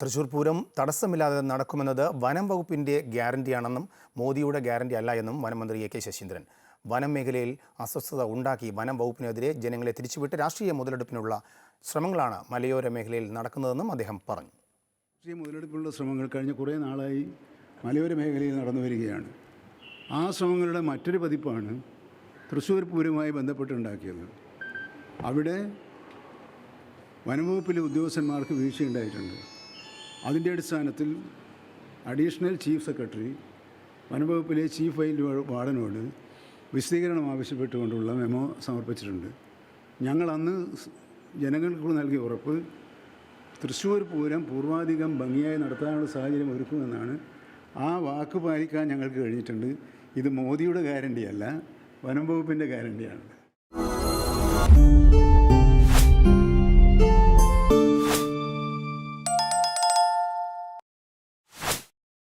തൃശൂർ പൂരം തടസ്സമില്ലാതെ നടക്കുമെന്നത് വനം വകുപ്പിന്റെ ഗ്യാരണ്ടിയാണെന്നും മോദിയുടെ ഗ്യാരണ്ടി അല്ല എന്നും വനമന്ത്രി എ കെ ശശീന്ദ്രൻ. വനം മേഖലയിൽ അസ്വസ്ഥത ഉണ്ടാക്കി വനം വകുപ്പിനെതിരെ ജനങ്ങളെ തിരിച്ചുവിട്ട് രാഷ്ട്രീയ മുതലെടുപ്പിനുള്ള ശ്രമങ്ങളാണ് മലയോര മേഖലയിൽ നടക്കുന്നതെന്നും അദ്ദേഹം പറഞ്ഞു. രാഷ്ട്രീയ മുതലെടുപ്പിനുള്ള ശ്രമങ്ങൾ കഴിഞ്ഞ കുറേ നാളായി മലയോര മേഖലയിൽ നടന്നു വരികയാണ്. ആ ശ്രമങ്ങളുടെ മറ്റൊരു പതിപ്പാണ് തൃശ്ശൂർ പൂരവുമായി ബന്ധപ്പെട്ടുണ്ടാക്കിയത്. അവിടെ വനംവകുപ്പിലെ ഉദ്യോഗസ്ഥന്മാർക്ക് വീഴ്ചയുണ്ടായിട്ടുണ്ട്. അതിന്റെ അടിസ്ഥാനത്തിൽ അഡീഷണൽ ചീഫ് സെക്രട്ടറി വനംവകുപ്പിലെ ചീഫ് വൈൽഡ് വാർഡനോട് വിശദീകരണം ആവശ്യപ്പെട്ടുകൊണ്ടുള്ള മെമ്മോ സമർപ്പിച്ചിട്ടുണ്ട്. ഞങ്ങൾ അന്ന് ജനങ്ങൾക്ക് നൽകിയ ഉറപ്പ് തൃശ്ശൂർ പൂരം പൂർവാധികം ഭംഗിയായി നടത്താനുള്ള സാഹചര്യം ഒരുക്കുമെന്നാണ് ആ വാക്ക് പാലിക്കാൻ ഞങ്ങൾക്ക് കഴിഞ്ഞിട്ടുണ്ട്. ഇത് മോദിയുടെ ഗ്യാരണ്ടിയല്ല വനം വകുപ്പിന്റെ ഗ്യാരണ്ടിയാണ്